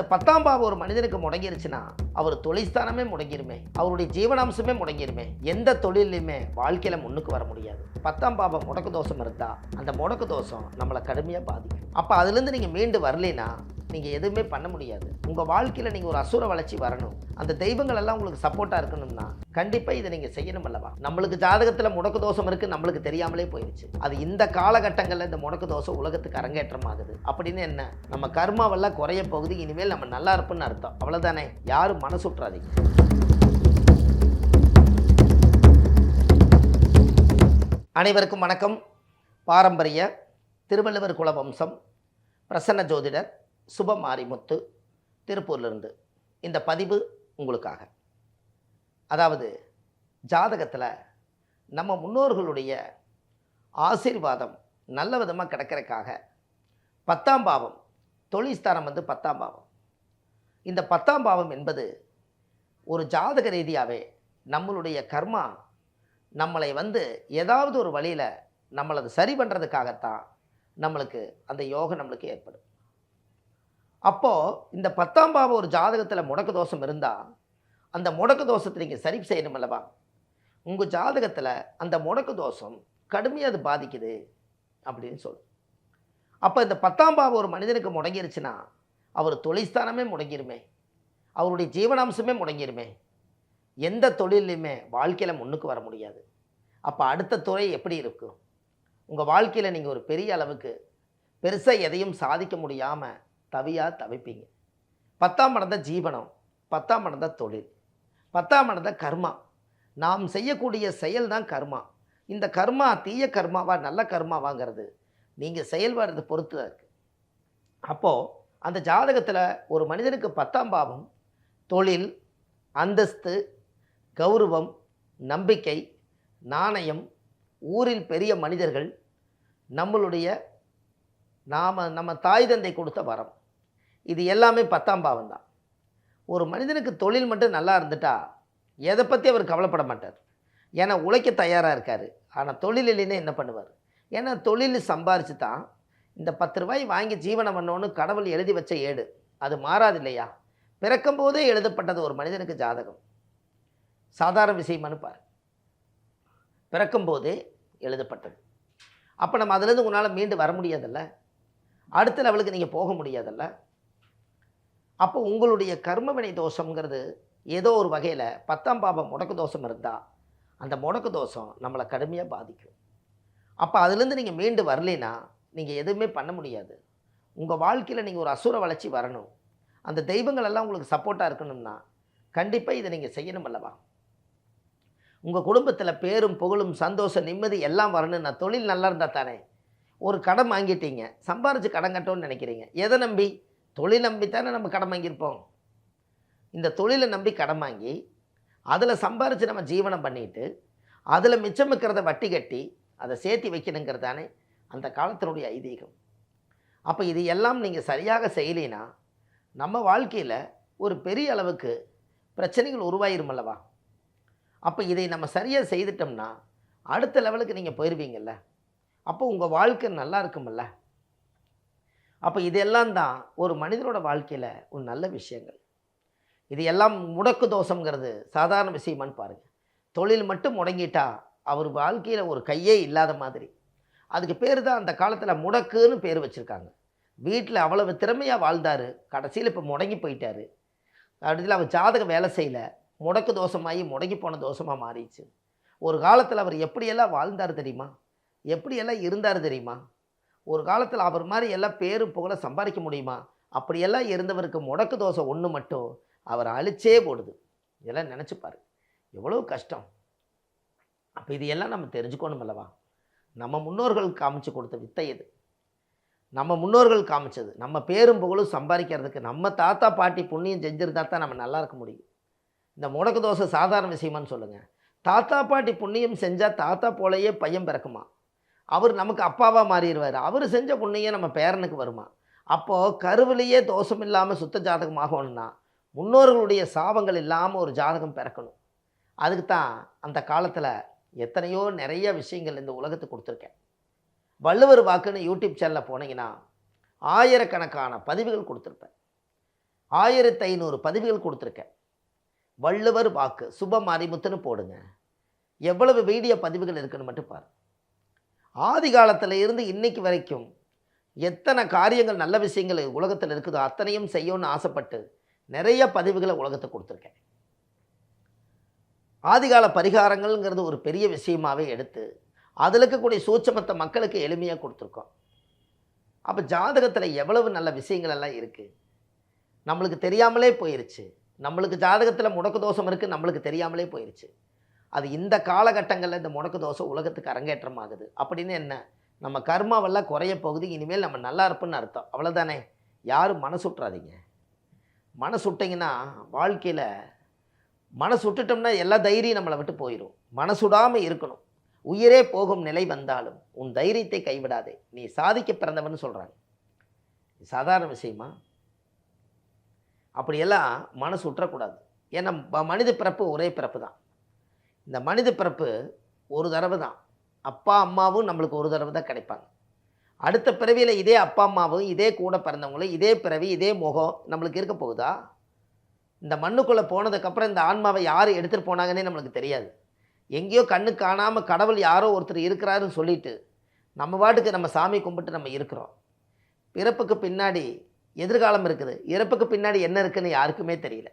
அந்த பத்தாம் பாவம் ஒரு மனிதனுக்கு முடங்கிருச்சுன்னா அவர் தொழில்ஸ்தானமே முடங்கிருமே அவருடைய ஜீவனாம்சமே முடங்கிருமே எந்த தொழிலையுமே வாழ்க்கையில் முன்னுக்கு வர முடியாது. பத்தாம் பாவம் முடக்கு தோஷம் இருந்தால் அந்த முடக்கு தோஷம் நம்மளை கடுமையாக பாதிக்கும். அப்போ அதுலேருந்து நீங்கள் மீண்டு வரலைன்னா நீங்கள் எதுவுமே பண்ண முடியாது. உங்கள் வாழ்க்கையில் நீங்கள் ஒரு அசுர வளர்ச்சி வரணும். அந்த தெய்வங்கள் எல்லாம் உங்களுக்கு சப்போர்ட்டாக இருக்கணும்னா கண்டிப்பாக இதை நீங்கள் செய்யணும் அல்லவா? நம்மளுக்கு ஜாதகத்தில் முடக்கு தோஷம் இருக்குது நம்மளுக்கு தெரியாமலே போயிடுச்சு. அது இந்த காலகட்டங்களில் இந்த முடக்கு தோஷம் உலகத்துக்கு அரங்கேற்றம் ஆகுது அப்படின்னு என்ன? நம்ம கர்மாவெல்லாம் குறைய போகுது இனிமேல் நம்ம நல்லா இருப்போம்னு அர்த்தம். அவ்வளோதானே யாரும் மனசுற்றாதீங்க. அனைவருக்கும் வணக்கம். பாரம்பரிய திருவள்ளுவர் குலவம்சம் பிரசன்ன ஜோதிடர் சுப மாரிமுத்து திருப்பூர்லேருந்து இந்த பதிவு உங்களுக்காக. அதாவது ஜாதகத்தில் நம்ம முன்னோர்களுடைய ஆசீர்வாதம் நல்ல விதமாக கிடைக்கிறதுக்காக பத்தாம் பாவம் தொழில்ஸ்தானம் வந்து பத்தாம் பாவம். இந்த பத்தாம் பாவம் என்பது ஒரு ஜாதக ரீதியாகவே நம்மளுடைய கர்மா நம்மளை வந்து ஏதாவது ஒரு வழியில் நம்மளது சரி பண்ணுறதுக்காகத்தான் நம்மளுக்கு அந்த யோகம் நம்மளுக்கு ஏற்படும். அப்போது இந்த பத்தாம் பாவம் ஒரு ஜாதகத்தில் முடக்கு தோஷம் இருந்தால் அந்த முடக்கு தோஷத்தை நீங்கள் சரி செய்யணும் அல்லவா? உங்கள் ஜாதகத்தில் அந்த முடக்கு தோஷம் கடுமையாக அது பாதிக்குது அப்படின்னு சொல்லு அப்போ இந்த பத்தாம் பாவம் ஒரு மனிதனுக்கு முடங்கிருச்சுன்னா அவர் தொழில்ஸ்தானமே முடங்கிருமே அவருடைய ஜீவனாம்சமே முடங்கிருமே எந்த தொழிலையுமே வாழ்க்கையில் முன்னுக்கு வர முடியாது. அப்போ அடுத்த துறை எப்படி இருக்கும்? உங்கள் வாழ்க்கையில் நீங்கள் ஒரு பெரிய அளவுக்கு பெருசாக எதையும் சாதிக்க முடியாமல் தவியாக தவிப்பீங்க. பத்தாம் இடம் தான் ஜீவனம் பத்தாம் இடம் தான் தொழில் பத்தாம் இடம் தான் கர்மா. நாம் செய்யக்கூடிய செயல் தான் கர்மா. இந்த கர்மா தீய கர்மாவா நல்ல கர்மாவாங்கிறது. நீங்கள் செயல்படுறதை பொறுத்து தான் இருக்குது அப்போது அந்த ஜாதகத்தில் ஒரு மனிதனுக்கு பத்தாம் பாவம் தொழில் அந்தஸ்து கௌரவம் நம்பிக்கை நாணயம் ஊரில் பெரிய மனிதர்கள் நம்மளுடைய நாம் நம்ம தாய் தந்தை கொடுத்த வரம். இது எல்லாமே பத்தாம் பாவம் தான் ஒரு மனிதனுக்கு தொழில் மட்டும் நல்லா இருந்துட்டா எதை பற்றி அவர் கவலைப்பட மாட்டார். ஏன்னா உழைக்க தயாராக இருக்கார். ஆனால் தொழில் இல்லைன்னா என்ன பண்ணுவார்? ஏன்னா தொழில் சம்பாரிச்சு தான் இந்த பத்து ரூபாய் வாங்கி ஜீவனம் பண்ணோன்னு கடவுள் எழுதி வச்ச ஏடு. அது மாறாது இல்லையா? பிறக்கும் போதே எழுதப்பட்டது ஒரு மனிதனுக்கு ஜாதகம். சாதாரண விஷயமானு பாரு. பிறக்கும்போதே எழுதப்பட்டது. அப்போ நம்ம அதுலேருந்து உன்னால் மீண்டு வர முடியாதல்ல? அடுத்த லெவலுக்கு நீங்கள் போக முடியாதல்ல? அப்போ உங்களுடைய கர்மவினை தோஷங்கிறது ஏதோ ஒரு வகையில் பத்தாம் பாபம் முடக்கு தோஷம் இருந்தால் அந்த முடக்கு தோஷம் நம்மளை கடுமையாக பாதிக்கும். அப்போ அதுலேருந்து நீங்கள் மீண்டு வரலைன்னா நீங்கள் எதுவுமே பண்ண முடியாது. உங்கள் வாழ்க்கையில் நீங்கள் ஒரு அசுர வளர்ச்சி வரணும். அந்த தெய்வங்கள் எல்லாம் உங்களுக்கு சப்போர்ட்டாக இருக்கணும்னா கண்டிப்பாக இதை நீங்கள் செய்யணும் அல்லவா? உங்கள் குடும்பத்தில் பேரும் புகழும் சந்தோஷம் நிம்மதி எல்லாம் வரணும்னா தொழில் நல்லா இருந்தால் தானே? ஒரு கடன் வாங்கிட்டீங்க சம்பாரித்து கடன் கட்டணும்னு நினைக்கிறீங்க. எதை நம்பி? தொழில் நம்பி தானே நம்ம கடன் வாங்கியிருப்போம். இந்த தொழிலை நம்பி கடன் வாங்கி அதில் சம்பாரித்து நம்ம ஜீவனம் பண்ணிட்டு அதில் மிச்சம் இருக்கிறத வட்டி கட்டி அதை சேர்த்து வைக்கணுங்கிறது தானே அந்த காலத்தினுடைய ஐதீகம். அப்போ இது எல்லாம் நீங்கள் சரியாக செய்யலினா நம்ம வாழ்க்கையில் ஒரு பெரிய அளவுக்கு பிரச்சனைகள் உருவாயிரும் அல்லவா? அப்போ இதை நம்ம சரியாக செய்துட்டோம்னா அடுத்த லெவலுக்கு நீங்கள் போயிடுவீங்கல்ல அப்போ உங்கள் வாழ்க்கை நல்லா இருக்குமில்ல அப்போ இதெல்லாம் தான் ஒரு மனிதனோட வாழ்க்கையில் ஒரு நல்ல விஷயங்கள். இது எல்லாம் முடக்கு தோஷங்கிறது சாதாரண விஷயமான்னு பாருங்கள் தொழில் மட்டும் முடங்கிட்டா அவர் வாழ்க்கையில் ஒரு கையே இல்லாத மாதிரி. அதுக்கு பேர் தான் அந்த காலத்தில் முடக்குன்னு பேர் வச்சுருக்காங்க. வீட்டில் அவ்வளவு திறமையாக வாழ்ந்தார். கடைசியில் இப்போ முடங்கி போயிட்டார். அடுத்தில் அவர் ஜாதகம் வேலை செய்யலை. முடக்கு தோஷமாகி முடங்கி போன தோஷமாக மாறிடுச்சு. ஒரு காலத்தில் அவர் எப்படியெல்லாம் வாழ்ந்தார் தெரியுமா? எப்படியெல்லாம் இருந்தார் தெரியுமா? ஒரு காலத்தில் அவர் மாதிரி எல்லாம் பேரு புகழ சம்பாதிக்க முடியுமா? அப்படியெல்லாம் இருந்தவருக்கு முடக்கு தோசை ஒன்று மட்டும் அவர் அழிச்சே போடுது. இதெல்லாம் நினச்சிப்பார் எவ்வளோ கஷ்டம். அப்போ இது எல்லாம் நம்ம தெரிஞ்சுக்கணும் அல்லவா? நம்ம முன்னோர்கள் காமிச்சு கொடுத்த வித்தை இது. நம்ம முன்னோர்கள் காமிச்சது. நம்ம பேரும் புகழும் சம்பாதிக்கிறதுக்கு நம்ம தாத்தா பாட்டி புண்ணியம் செஞ்சிருந்தா தான் நம்ம நல்லா இருக்க முடியும். இந்த முடக்கு தோசை சாதாரண விஷயமான்னு சொல்லுங்கள் தாத்தா பாட்டி புண்ணியம் செஞ்சால் தாத்தா போலயே பையன் பிறக்குமா? அவர் நமக்கு அப்பாவாக மாறிடுவார். அவர் செஞ்ச புண்ணியம் நம்ம பேரனுக்கு வருமா? அப்போது கருவிலேயே தோஷம் இல்லாமல் சுத்த ஜாதகம் ஆகணும்னா முன்னோர்களுடைய சாபங்கள் இல்லாமல் ஒரு ஜாதகம் பிறக்கணும். அதுக்கு தான் அந்த காலத்தில் எத்தனையோ நிறைய விஷயங்கள் இந்த உலகத்துக்கு கொடுத்துருக்கேன். வள்ளுவர் வாக்குன்னு யூடியூப் சேனலில் போனீங்கன்னா ஆயிரக்கணக்கான பதிவுகள் கொடுத்துருப்பேன். ஆயிரத்தி ஐநூறு பதிவுகள் கொடுத்துருக்கேன். வள்ளுவர் வாக்கு சுப மாரிமுத்துன்னு போடுங்க. எவ்வளவு வீடியோ பதிவுகள் இருக்குன்னு மட்டும் பாரு ஆதி காலத்தில் இருந்து இன்னைக்கு வரைக்கும் எத்தனை காரியங்கள் நல்ல விஷயங்கள் உலகத்தில் இருக்குதோ அத்தனையும் செய்யணும்னு ஆசைப்பட்டு நிறைய பதிவுகளை உலகத்துக்கு கொடுத்துருக்கேன். ஆதிகால பரிகாரங்கள்ங்கிறது ஒரு பெரிய விஷயமாவே எடுத்து அதில் இருக்கக்கூடிய சூட்சமத்தை மக்களுக்கு எளிமையாக கொடுத்துருக்கோம். அப்போ ஜாதகத்தில் எவ்வளவு நல்ல விஷயங்கள் எல்லாம் இருக்குது நம்மளுக்கு தெரியாமலே போயிருச்சு. நம்மளுக்கு ஜாதகத்தில் முடக்கு தோஷம் இருக்குது நம்மளுக்கு தெரியாமலே போயிருச்சு. அது இந்த காலகட்டங்களில் இந்த முடக்கு தோசை உலகத்துக்கு அரங்கேற்றம் ஆகுது அப்படின்னு என்ன? நம்ம கர்மாவெல்லாம் குறைய போகுது இனிமேல் நம்ம நல்லா இருப்புன்னு அர்த்தம். அவ்வளோதானே யாரும் மனசு மனசுட்டிங்கன்னா மனசு விட்டிங்கன்னா வாழ்க்கையில் மனசு விட்டுட்டோம்னா எல்லா தைரியம் நம்மளை விட்டு போயிடும் மனசுடாமல் இருக்கணும். உயிரே போகும் நிலை வந்தாலும் உன் தைரியத்தை கைவிடாதே. நீ சாதிக்க பிறந்தவன் சொல்கிறாங்க சாதாரண விஷயமா? அப்படியெல்லாம் மனசு விட்டுறக்கூடாது ஏன்னா மனித பிறப்பு ஒரே பிறப்பு தான் இந்த மனித பிறப்பு ஒரு தடவை தான். அப்பா அம்மாவும் நம்மளுக்கு ஒரு தடவை தான் கிடைப்பாங்க. அடுத்த பிறவியில் இதே அப்பா அம்மாவும் இதே கூட பிறந்தவங்களும் இதே பிறவி இதே முகம் நம்மளுக்கு இருக்க போகுதா? இந்த மண்ணுக்குள்ளே போனதுக்கப்புறம் இந்த ஆன்மாவை யார் எடுத்துகிட்டு போனாங்கன்னே நம்மளுக்கு தெரியாது. எங்கேயோ கண்ணு காணாமல் கடவுள் யாரோ ஒருத்தர் இருக்கிறாருன்னு சொல்லிட்டு நம்ம பாட்டுக்கு நம்ம சாமி கும்பிட்டு நம்ம இருக்கிறோம். பிறப்புக்கு பின்னாடி எதிர்காலம் இருக்குது. இறப்புக்கு பின்னாடி என்ன இருக்குதுன்னு யாருக்குமே தெரியல.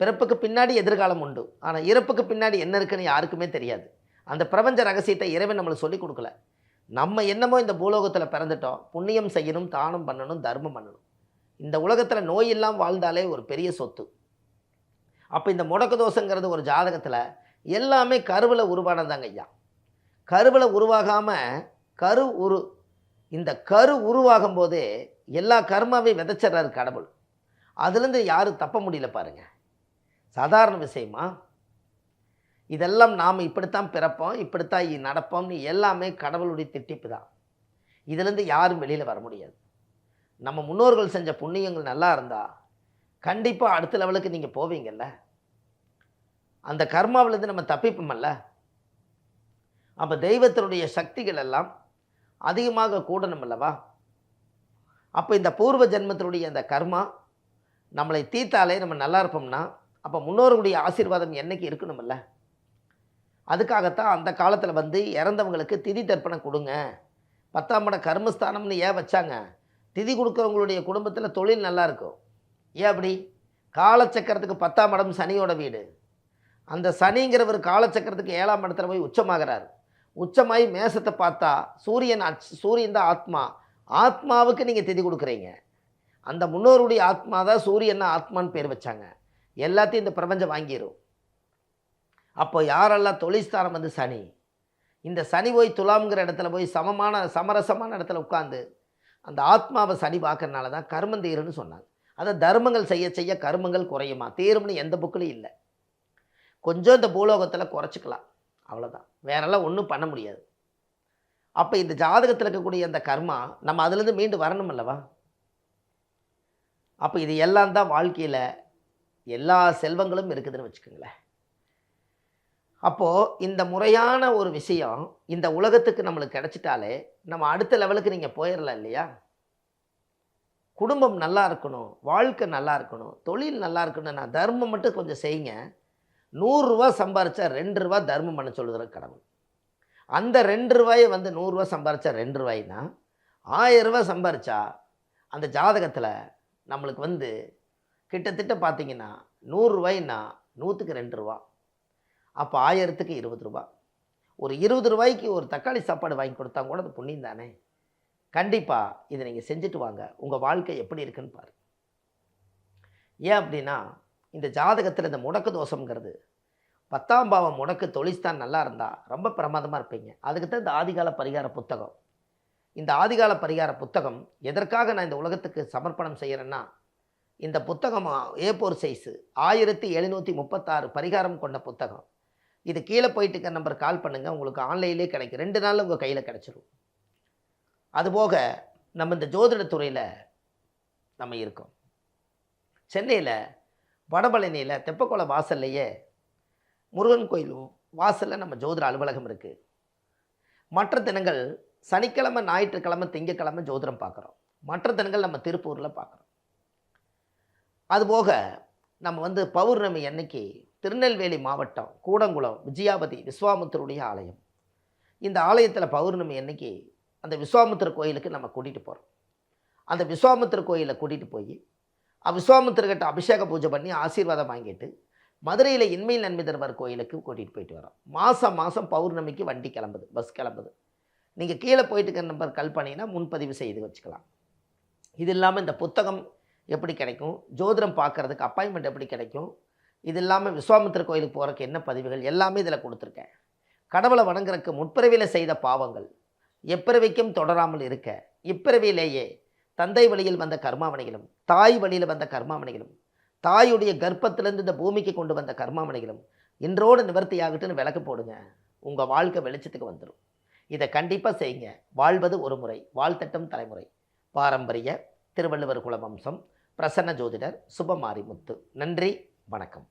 பிறப்புக்கு பின்னாடி எதிர்காலம் உண்டு. ஆனால் இறப்புக்கு பின்னாடி என்ன இருக்குன்னு யாருக்குமே தெரியாது. அந்த பிரபஞ்ச ரகசியத்தை இறைவன் நம்மளுக்கு சொல்லிக் கொடுக்கல. நம்ம என்னமோ இந்த பூலோகத்தில் பிறந்துட்டோம். புண்ணியம் செய்யணும் தானம் பண்ணணும் தர்மம் பண்ணணும். இந்த உலகத்தில் நோய் இல்லாமல் வாழ்ந்தாலே ஒரு பெரிய சொத்து. அப்போ இந்த முடக்கு தோஷங்கிறது ஒரு ஜாதகத்தில் எல்லாமே கருவில் உருவானதாங்க ஐயா. கருவில் உருவாகாமல் கரு உரு இந்த கரு உருவாகும் போதே எல்லா கர்மாவையும் விதைச்சிட்றாரு கடவுள். அதுலேருந்து யாரும் தப்ப முடியல பாருங்கள் சாதாரண விஷயமா? இதெல்லாம் நாம் இப்படித்தான் பிறப்போம் இப்படித்தான் நடப்போம்னு எல்லாமே கடவுளுடைய திட்டிப்பு தான். இதுலேருந்து யாரும் வெளியில் வர முடியாது. நம்ம முன்னோர்கள் செஞ்ச புண்ணியங்கள் நல்லா இருந்தால் கண்டிப்பாக அடுத்த லெவலுக்கு நீங்கள் போவீங்கல்ல? அந்த கர்மாவிலேருந்து நம்ம தப்பிப்போமல்ல? அப்போ தெய்வத்தினுடைய சக்திகள் எல்லாம் அதிகமாக கூடணும் அல்லவா? அப்போ இந்த பூர்வ ஜென்மத்தினுடைய அந்த கர்மா நம்மளை தீர்த்தாலே நம்ம நல்லா இருப்போம்னா அப்போ முன்னோர்களுடைய ஆசீர்வாதம் என்னைக்கு இருக்கணுமில்ல? அதுக்காகத்தான் அந்த காலத்தில் வந்து இறந்தவங்களுக்கு திதி தர்ப்பணம் கொடுங்க. பத்தாம் இடம் கர்மஸ்தானம்னு ஏன் வச்சாங்க? திதி கொடுக்குறவங்களுடைய குடும்பத்தில் தொழில் நல்லா இருக்கும். ஏன் அப்படி? காலச்சக்கரத்துக்கு பத்தாம் இடம் சனியோட வீடு. அந்த சனிங்கிறவர் காலச்சக்கரத்துக்கு ஏழாம் இடத்துல போய் உச்சமாகிறார். உச்சமாகி மேசத்தை பார்த்தா சூரியன் அச்- சூரியன் தான் ஆத்மா. ஆத்மாவுக்கு நீங்கள் திதி கொடுக்குறீங்க. அந்த முன்னோருடைய ஆத்மா தான் சூரியன் ஆத்மான்னு பேர் வச்சாங்க. எல்லாத்தையும் இந்த பிரபஞ்சம் வாங்கிரும். அப்போ யாரெல்லாம் தொழில்ஸ்தானம் வந்து சனி? இந்த சனி போய் துலாம்ங்கிற இடத்துல போய் சமமான சமரசமான இடத்துல உட்காந்து அந்த ஆத்மாவை சனி பார்க்கறனால தான் கர்மம் தீரும்னு சொன்னாங்க. அதை தர்மங்கள் செய்ய செய்ய கர்மங்கள் குறையுமா? தீரும்னு எந்த புக்கிலும் இல்லை. கொஞ்சம் இந்த பூலோகத்தில் குறைச்சிக்கலாம். அவ்வளோதான் வேறெல்லாம் ஒன்றும் பண்ண முடியாது. அப்போ இந்த ஜாதகத்தில் இருக்கக்கூடிய அந்த கர்மா நம்ம அதுலேருந்து மீண்டு வரணும் அல்லவா அப்போ இது எல்லாம் தான் வாழ்க்கையில் எல்லா செல்வங்களும் இருக்குதுன்னு வச்சுக்கோங்களேன். அப்போது இந்த முறையான ஒரு விஷயம் இந்த உலகத்துக்கு நம்மளுக்கு கிடைச்சிட்டாலே நம்ம அடுத்த லெவலுக்கு நீங்கள் போயிடலாம் இல்லையா? குடும்பம் நல்லா இருக்கணும் வாழ்க்கை நல்லா இருக்கணும் தொழில் நல்லா இருக்கணும் நான் தர்மம் மட்டும் கொஞ்சம் செய்யுங்க. நூறுரூவா சம்பாரித்தா ரெண்டு ரூபா தர்மம் பண்ண சொல்லுகிற கடவுள். அந்த ரெண்டு ரூபாயை வந்து நூறுரூவா சம்பாரித்தா ரெண்டு ரூபாய்னா ஆயிரம் ரூபாய் அந்த ஜாதகத்தில் நம்மளுக்கு வந்து கிட்டத்தட்ட பார்த்தீங்கன்னா நூறுரூவாய்னா நூற்றுக்கு ரெண்டு ரூபா. அப்போ ஆயிரத்துக்கு இருபது ரூபா. ஒரு இருபது ரூபாய்க்கு ஒரு தக்காளி சாப்பாடு வாங்கி கொடுத்தா கூட அது புண்ணியம் தானே? கண்டிப்பாக இதை நீங்கள் செஞ்சுட்டு வாங்க. உங்கள் வாழ்க்கை எப்படி இருக்குன்னு பாரு. ஏன் அப்படின்னா இந்த ஜாதகத்தில் இந்த முடக்கு தோஷங்கிறது பத்தாம் பாவம் முடக்கு தொழில்ஸ்தான் நல்லா இருந்தால் ரொம்ப பிரமாதமாக இருப்பீங்க. அதுக்கு தான் இந்த ஆதிகால பரிகார புத்தகம். இந்த ஆதிகால பரிகார புத்தகம் எதற்காக நான் இந்த உலகத்துக்கு சமர்ப்பணம் செய்கிறேன்னா இந்த புத்தகம்? ஏ போர் சைஸு ஆயிரத்தி எழுநூற்றி முப்பத்தாறு பரிகாரம் கொண்ட புத்தகம். இது கீழே போயிட்டு இருக்க நம்பர் கால் பண்ணுங்கள் உங்களுக்கு ஆன்லைன்லேயே கிடைக்கும். ரெண்டு நாளில் உங்கள் கையில் கிடச்சிரும். அதுபோக நம்ம இந்த ஜோதிட துறையில் நம்ம இருக்கோம். சென்னையில் வடபழனியில் தெப்பக்குளம் வாசல்லையே முருகன் கோயில் வாசலில் நம்ம ஜோதிட அலுவலகம் இருக்குது மற்ற தினங்கள் சனிக்கிழமை ஞாயிற்றுக்கிழமை திங்கக்கிழமை ஜோதிடம் பார்க்குறோம். மற்ற தினங்கள் நம்ம திருப்பூரில் பார்க்குறோம். அதுபோக நம்ம வந்து பௌர்ணமி அன்னைக்கு திருநெல்வேலி மாவட்டம் கூடங்குளம் விஜயாபதி விஸ்வாமுத்தருடைய ஆலயம். இந்த ஆலயத்தில் பௌர்ணமி அன்னைக்கு அந்த விஸ்வாமுத்தர் கோயிலுக்கு நம்ம கூட்டிகிட்டு போகிறோம் அந்த விஸ்வாமுத்தர் கோயிலை கூட்டிகிட்டு போய் விஸ்வாமுத்திரகிட்ட அபிஷேக பூஜை பண்ணி ஆசீர்வாதம் வாங்கிட்டு மதுரையில் இன்மையில் நன்மை தருவார் கோயிலுக்கு கூட்டிகிட்டு போயிட்டு வரோம். மாதம் மாதம் பௌர்ணமிக்கு வண்டி கிளம்புது பஸ் கிளம்புது. நீங்கள் கீழே போயிட்டு இருக்கிற நம்பர் கல் பண்ணிங்கன்னா முன்பதிவு செய்து வச்சுக்கலாம். இது இல்லாமல் இந்த புத்தகம் எப்படி கிடைக்கும்? ஜோதிடம் பார்க்குறதுக்கு அப்பாயின்மெண்ட் எப்படி கிடைக்கும்? இது இல்லாமல் விஸ்வாமித்திர கோயிலுக்கு போகிறக்கு என்ன பதிவுகள்? எல்லாமே இதில் கொடுத்துருக்கேன். கடவுளை வணங்குறக்கு முற்பிறவியில் செய்த பாவங்கள் எப்பிறவிக்கும் தொடராமல் இருக்க இப்பிறவியிலேயே தந்தை வழியில் வந்த கர்மாவணிகளும் தாய் வழியில் வந்த கர்மாவணிகளும் தாயுடைய கர்ப்பத்திலேருந்து இந்த பூமிக்கு கொண்டு வந்த கர்மாவணிகளும் இன்றோடு நிவர்த்தி ஆகட்டுன்னு விளக்கு போடுங்க. உங்கள் வாழ்க்கை வெளிச்சத்துக்கு வந்துடும் இதை கண்டிப்பாக செய்யுங்க. வாழ்வது ஒரு முறை வாழ்த்தட்டும் தலைமுறை. பாரம்பரிய திருவள்ளுவர் குலவம்சம். பிரசன்ன ஜோதிடர் சுபமாரிமுத்து. நன்றி வணக்கம்.